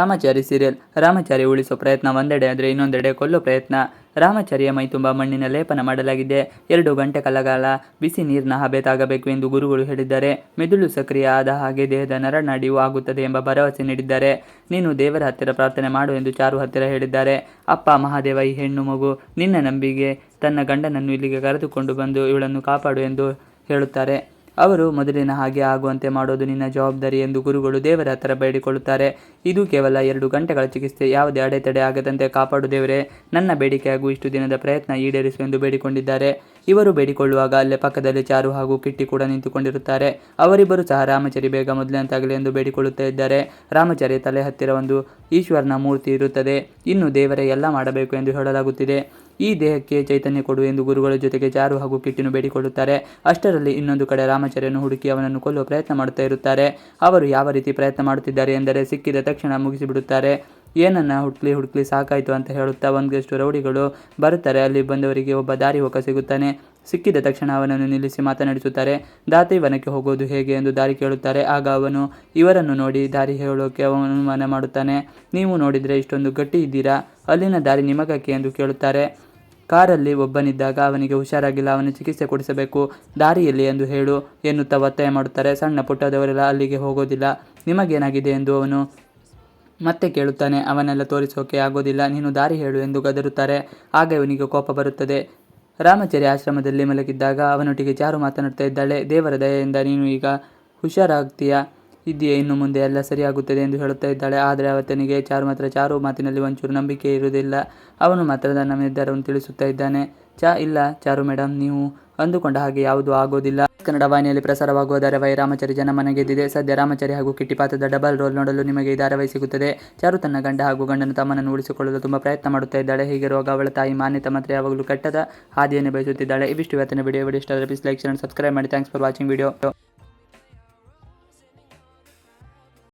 Ramachari serial Ramachari ಉಳಿಸೋ ಪ್ರಯತ್ನ ಒಂದೆಡೆ ಆದರೆ ಇನ್ನೊಂದೆಡೆ ಕೊಲ್ಲೋ ಪ್ರಯತ್ನ. ರಾಮಚಾರಿಯ ಮೈ ತುಂಬ ಮಣ್ಣಿನ ಲೇಪನ ಮಾಡಲಾಗಿದೆ. ಎರಡು ಗಂಟೆ ಕಾಲಗಾಲ, ಬಿಸಿ ನೀರಿನ ಹಬೆ ತಾಗಬೇಕು ಎಂದು ಗುರುಗಳು ಹೇಳಿದ್ದಾರೆ. ಮೆದುಳು ಸಕ್ರಿಯ ಆದ ಹಾಗೆ ದೇಹದ ನರನಾಡಿಯೂ ಆಗುತ್ತದೆ ಎಂಬ ಭರವಸೆ ನೀಡಿದ್ದಾರೆ. ನೀನು ದೇವರ ಹತ್ತಿರ ಪ್ರಾರ್ಥನೆ ಮಾಡು ಎಂದು ಚಾರು ಹತ್ತಿರ ಹೇಳಿದ್ದಾರೆ. ಅಪ್ಪ ಮಹಾದೇವ, ಈ ಹೆಣ್ಣು ಮಗು, ನಿನ್ನ ನಂಬಿಗೆ ತನ್ನ ಗಂಡನನ್ನು ಇಲ್ಲಿಗೆ ಕರೆದುಕೊಂಡು ಬಂದು ಇವಳನ್ನು ಕಾಪಾಡು ಎಂದು ಹೇಳುತ್ತಾರೆ. ಅವರು ಮೊದಲಿನ ಹಾಗೆ ಆಗುವಂತೆ ಮಾಡೋದು ನಿನ್ನ ಜವಾಬ್ದಾರಿ ಎಂದು ಗುರುಗಳು ದೇವರ ಹತ್ರ ಬೇಡಿಕೊಳ್ಳುತ್ತಾರೆ. ಇದು ಕೇವಲ ಎರಡು ಗಂಟೆಗಳ ಚಿಕಿತ್ಸೆ. ಯಾವುದೇ ಅಡೆತಡೆ ಆಗದಂತೆ ಕಾಪಾಡು ದೇವರೇ. ನನ್ನ ಬೇಡಿಕೆ ಹಾಗೂ ಇಷ್ಟು ದಿನದ ಪ್ರಯತ್ನ ಈಡೇರಿಸು ಎಂದು ಬೇಡಿಕೊಂಡಿದ್ದಾರೆ. ಇವರು ಬೇಡಿಕೊಳ್ಳುವಾಗ ಅಲ್ಲೇ ಪಕ್ಕದಲ್ಲಿ ಚಾರು ಹಾಗೂ ಕಿಟ್ಟಿ ಕೂಡ ನಿಂತುಕೊಂಡಿರುತ್ತಾರೆ. ಅವರಿಬ್ಬರು ಸಹ ರಾಮಚರಿ ಬೇಗ ಮೊದಲಂತಾಗಲಿ ಎಂದು ಬೇಡಿಕೊಳ್ಳುತ್ತಾ ಇದ್ದಾರೆ. ರಾಮಚರಿ ತಲೆ ಹತ್ತಿರ ಒಂದು ಈಶ್ವರನ ಮೂರ್ತಿ ಇರುತ್ತದೆ. ಇನ್ನು ದೇವರೇ ಎಲ್ಲ ಮಾಡಬೇಕು ಎಂದು ಹೇಳಲಾಗುತ್ತಿದೆ. ಈ ದೇಹಕ್ಕೆ ಚೈತನ್ಯ ಕೊಡು ಎಂದು ಗುರುಗಳ ಜೊತೆಗೆ ಜಾರು ಹಾಗೂ ಕಿಟ್ಟಿನು ಬೇಡಿಕೊಳ್ಳುತ್ತಾರೆ. ಅಷ್ಟರಲ್ಲಿ ಇನ್ನೊಂದು ಕಡೆ ರಾಮಚರ್ಯನು ಹುಡುಕಿ ಅವನನ್ನು ಕೊಲ್ಲುವ ಪ್ರಯತ್ನ ಮಾಡುತ್ತಾ ಇರುತ್ತಾರೆ. ಅವರು ಯಾವ ರೀತಿ ಪ್ರಯತ್ನ ಮಾಡುತ್ತಿದ್ದಾರೆ ಎಂದರೆ ಸಿಕ್ಕಿದ ತಕ್ಷಣ ಮುಗಿಸಿಬಿಡುತ್ತಾರೆ. ಏನನ್ನ ಹುಡುಕ್ಲಿ ಹುಡುಕ್ಲಿ ಸಾಕಾಯಿತು ಅಂತ ಹೇಳುತ್ತಾ ಒಂದಷ್ಟು ರೌಡಿಗಳು ಬರುತ್ತಾರೆ. ಅಲ್ಲಿ ಬಂದವರಿಗೆ ಒಬ್ಬ ದಾರಿ ಹೋಗ ಸಿಗುತ್ತಾನೆ. ಸಿಕ್ಕಿದ ತಕ್ಷಣ ಅವನನ್ನು ನಿಲ್ಲಿಸಿ ಮಾತನಾಡಿಸುತ್ತಾರೆ. ದಾತಿ ವನಕ್ಕೆ ಹೋಗೋದು ಹೇಗೆ ಎಂದು ದಾರಿ ಕೇಳುತ್ತಾರೆ. ಆಗ ಅವನು, ಇವರನ್ನು ನೋಡಿ ದಾರಿ ಹೇಳೋಕೆ ಅವನು ಮಾಡುತ್ತಾನೆ. ನೀವು ನೋಡಿದರೆ ಇಷ್ಟೊಂದು ಗಟ್ಟಿ ಇದ್ದೀರಾ? ಅಲ್ಲಿನ ದಾರಿ ನಿಮಗಕ್ಕೆ? ಎಂದು ಕೇಳುತ್ತಾರೆ. ಕಾರಲ್ಲಿ ಒಬ್ಬನಿದ್ದಾಗ ಅವನಿಗೆ ಹುಷಾರಾಗಿಲ್ಲ ಅವನು ಚಿಕಿತ್ಸೆ ಕೊಡಿಸಬೇಕು. ದಾರಿಯಲ್ಲಿ ಎಂದು ಹೇಳು ಎನ್ನುತ್ತಾ ಒತ್ತಾಯ ಮಾಡುತ್ತಾರೆ. ಸಣ್ಣ ಪುಟ್ಟದವರೆಲ್ಲ ಅಲ್ಲಿಗೆ ಹೋಗೋದಿಲ್ಲ. ನಿಮಗೇನಾಗಿದೆ ಎಂದು ಅವನು ಮತ್ತೆ ಕೇಳುತ್ತಾನೆ. ಅವನೆಲ್ಲ ತೋರಿಸೋಕೆ ಆಗೋದಿಲ್ಲ. ನೀನು ದಾರಿ ಹೇಳು ಎಂದು ಗದರುತ್ತಾರೆ. ಆಗ ಇವನಿಗೆ ಕೋಪ ಬರುತ್ತದೆ. ರಾಮಚರಿ ಆಶ್ರಮದಲ್ಲಿ ಮಲಗಿದ್ದಾಗ ಅವನೊಟ್ಟಿಗೆ ಚಾರು ಮಾತನಾಡ್ತಾ ಇದ್ದಾಳೆ. ದೇವರ ದಯೆಯಿಂದ ನೀನು ಈಗ ಹುಷಾರಾಗ್ತೀಯಾ? ಇದೆಯೇ? ಇನ್ನು ಮುಂದೆ ಎಲ್ಲ ಸರಿಯಾಗುತ್ತದೆ ಎಂದು ಹೇಳುತ್ತಾ ಇದ್ದಾಳೆ. ಆದರೆ ಅವತ್ತನಿಗೆ ಚಾರು ಮಾತ್ರ ಚಾರು, ಮಾತಿನಲ್ಲಿ ಒಂಚೂರು ನಂಬಿಕೆ ಇರುವುದಿಲ್ಲ. ಅವನು ಮಾತ್ರ ನನ್ನ ನಿರ್ಧಾರವನ್ನು ತಿಳಿಸುತ್ತಾ ಇದ್ದಾನೆ. ಚಾ ಇಲ್ಲ ಚಾರು ಮೇಡಮ್ ನೀವು ಅಂದುಕೊಂಡ ಹಾಗೆ ಯಾವುದೂ ಆಗೋದಿಲ್ಲ. ಕನ್ನಡ ವಾಹಿನಿಯಲ್ಲಿ ಪ್ರಸಾರವಾಗುವ ಧಾರಾವಾಹಿ ರಾಮಚಾರಿ ಜನಮನ ಗೆದ್ದಿದೆ ಸದ್ಯ ರಾಮಚಾರಿ ಹಾಗೂ ಕಿಟ್ಟಿ ಪಾತ್ರದ ಡಬಲ್ ರೋಲ್ ನೋಡಲು ನಿಮಗೆ ಈ ಧಾರಾವಾಹಿ ಸಿಗುತ್ತದೆ. ಚಾರು ತನ್ನ ಗಂಡ ಹಾಗೂ ಗಂಡನ ತಮ್ಮನನ್ನು ಉಳಿಸಿಕೊಳ್ಳಲು ತುಂಬ ಪ್ರಯತ್ನ ಮಾಡುತ್ತಾ ಇದ್ದಾಳೆ. ಹೀಗಿರುವಾಗ ಅವಳ ತಾಯಿ ಮಾನ್ಯತೆ ಮಾತ್ರ ಯಾವಾಗಲೂ ಕೆಟ್ಟದ ಹಾದಿಯನ್ನು ಬಯಸುತ್ತಿದ್ದಾಳೆ. ಇವಿಷ್ಟು ಇವತ್ತಿನ ವಿಡಿಯೋ. ವಿಡಿಯೋ ಇಷ್ಟ ಆದರೆ ಪ್ಲೀಸ್ ಲೈಕ್ ಸಬ್ಸ್ಕ್ರೈಬ್ ಮಾಡಿ. Thanks for watching video